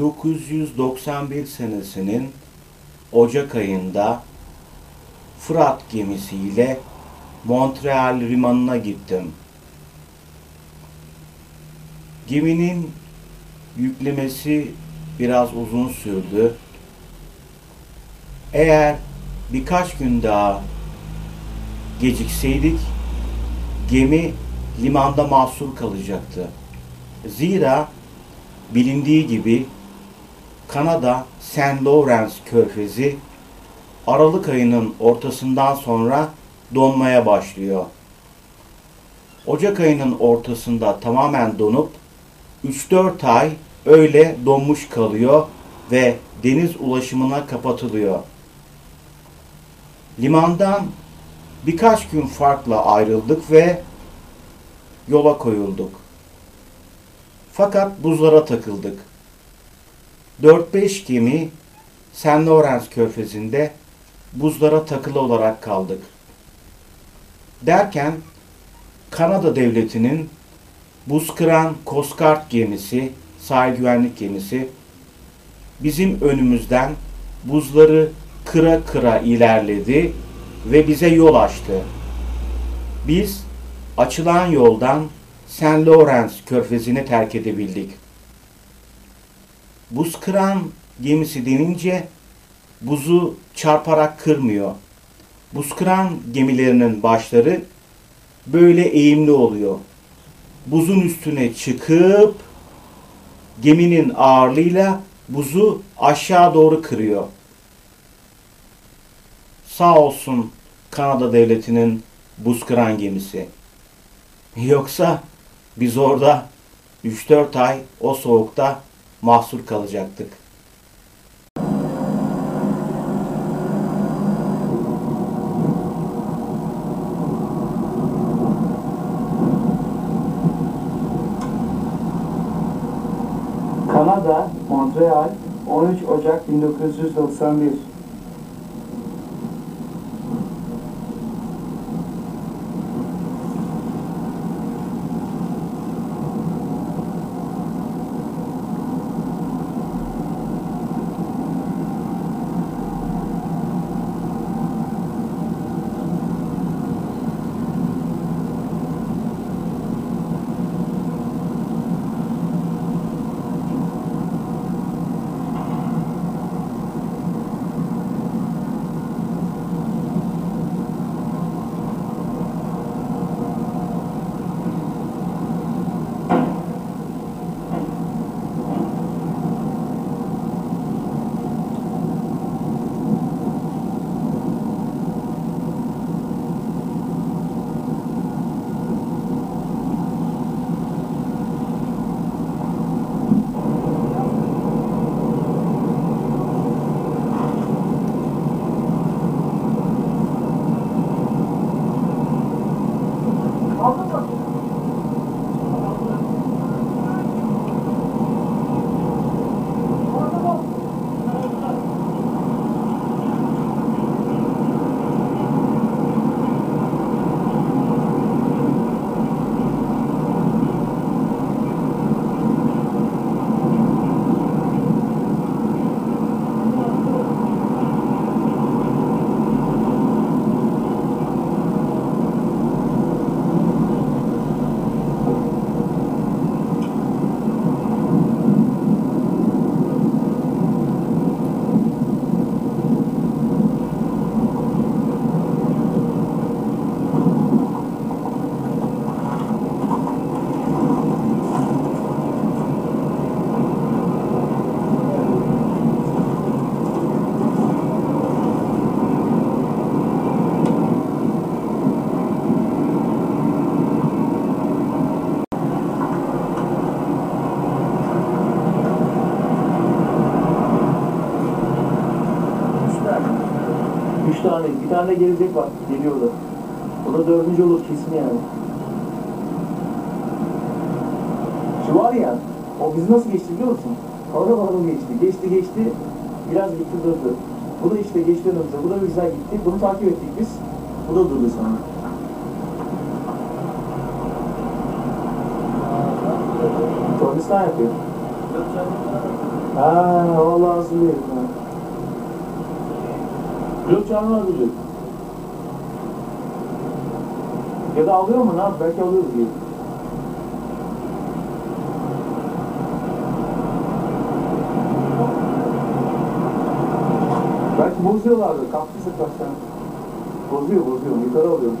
1991 senesinin Ocak ayında Fırat gemisiyle Montreal limanına gittim. Geminin yüklemesi biraz uzun sürdü. Eğer birkaç gün daha gecikseydik gemi limanda mahsur kalacaktı. Zira bilindiği gibi Kanada Saint Lawrence körfezi Aralık ayının ortasından sonra donmaya başlıyor. Ocak ayının ortasında tamamen donup 3-4 ay öyle donmuş kalıyor ve deniz ulaşımına kapatılıyor. Limandan birkaç gün farkla ayrıldık ve yola koyulduk. Fakat buzlara takıldık. 4-5 gemi Saint Lawrence körfezinde buzlara takılı olarak kaldık. Derken Kanada devletinin buz kıran Guard gemisi, sahil güvenlik gemisi bizim önümüzden buzları kıra kıra ilerledi ve bize yol açtı. Biz açılan yoldan Saint Lawrence körfezini terk edebildik. Buz kıran gemisi denince buzu çarparak kırmıyor. Buz kıran gemilerinin başları böyle eğimli oluyor. Buzun üstüne çıkıp geminin ağırlığıyla buzu aşağı doğru kırıyor. Sağ olsun Kanada devletinin buz kıran gemisi. Yoksa biz orada 3-4 ay o soğukta mahsur kalacaktık. Kanada, Montreal, 13 Ocak 1991 Üç tane, bir tane gelecek var, geliyordu. O da dördüncü olur kesin yani. Şu var ya, o bizi nasıl geçti biliyor musun? Harıl harıl geçti, geçti geçti, biraz gitti durdu. Bu da işte geçti önümüze, bu da güzel gitti, bunu takip ettik biz. Bu da durdu sonra. Tornistan yapıyor. Ha, vallahi hazırlıyor. Pilot çağırma hazırlıyor. Ya da alıyor mu yap? Belki alıyoruz diye. Belki bozuyorlardı. Kalktıysa kaçtan. Bozuyor bozuyor. Yukarı alıyor.